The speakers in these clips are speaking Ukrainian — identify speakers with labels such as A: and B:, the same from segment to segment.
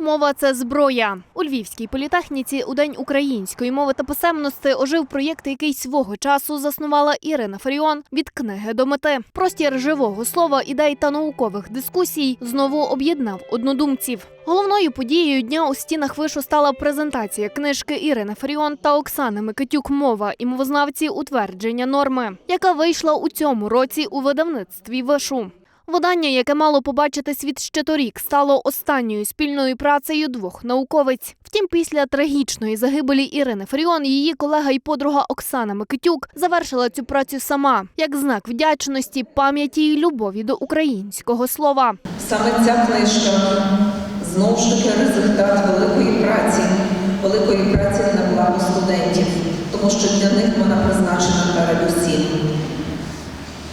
A: Мова це зброя. У Львівській політехніці у день української мови та писемності ожив проєкт, який свого часу заснувала Ірина Фаріон від книги до мети. Простір живого слова, ідей та наукових дискусій знову об'єднав однодумців. Головною подією дня у стінах вишу стала презентація книжки Ірини Фаріон та Оксани Микитюк Мова і мовознавці утвердження норми, яка вийшла у цьому році у видавництві вишу. Видання, яке мало побачити світ ще торік, стало останньою спільною працею двох науковиць. Втім, після трагічної загибелі Ірини Фаріон, її колега і подруга Оксана Микитюк завершила цю працю сама як знак вдячності, пам'яті і любові до українського слова.
B: Саме ця книжка знову ж таки результат великої праці, великої праці на благо студентів, тому що для них вона призначена передусім.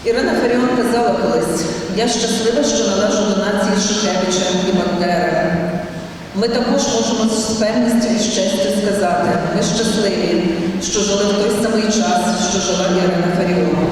B: Ірина Фаріон казала колись, я щаслива, що належу до нації Шухевича і Бандери. Ми також можемо з певністю і щастя сказати, ми щасливі, що жили в той самий час, що жила Ірина Фаріон.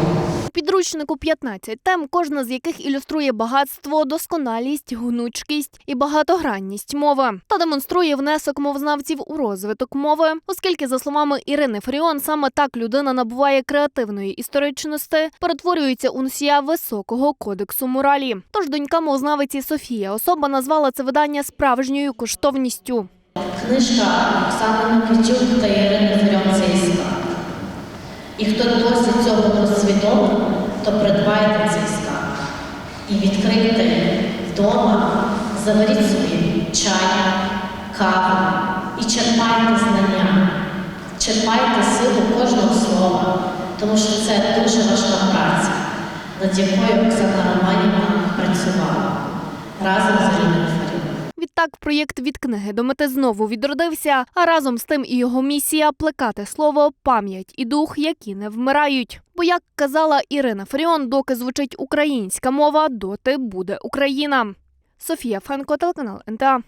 A: Підручнику 15 тем, кожна з яких ілюструє багатство, досконалість, гнучкість і багатогранність мови та демонструє внесок мовзнавців у розвиток мови, оскільки, за словами Ірини Фаріон, саме так людина набуває креативної історичності, перетворюється у носія високого кодексу моралі. Тож донька мовзнавиці Софія особа назвала це видання справжньою коштовністю.
C: Книжка Оксани Микитюк та Ірини Фаріонцейська. І хто досі цього не усвідомив, то придбайте цей скарб. І відкрийте вдома, заваріть собі чай, каву і черпайте знання, черпайте силу кожного слова, тому що це дуже важка праця, над якою Оксана Романівна працювала разом з Іриною
A: Відтак проєкт від книги до мети знову відродився, а разом з тим і його місія плекати слово, пам'ять і дух, які не вмирають. Бо, як казала Ірина Фаріон, доки звучить українська мова, доти буде Україна. Софія Фенко, телеканал НТА.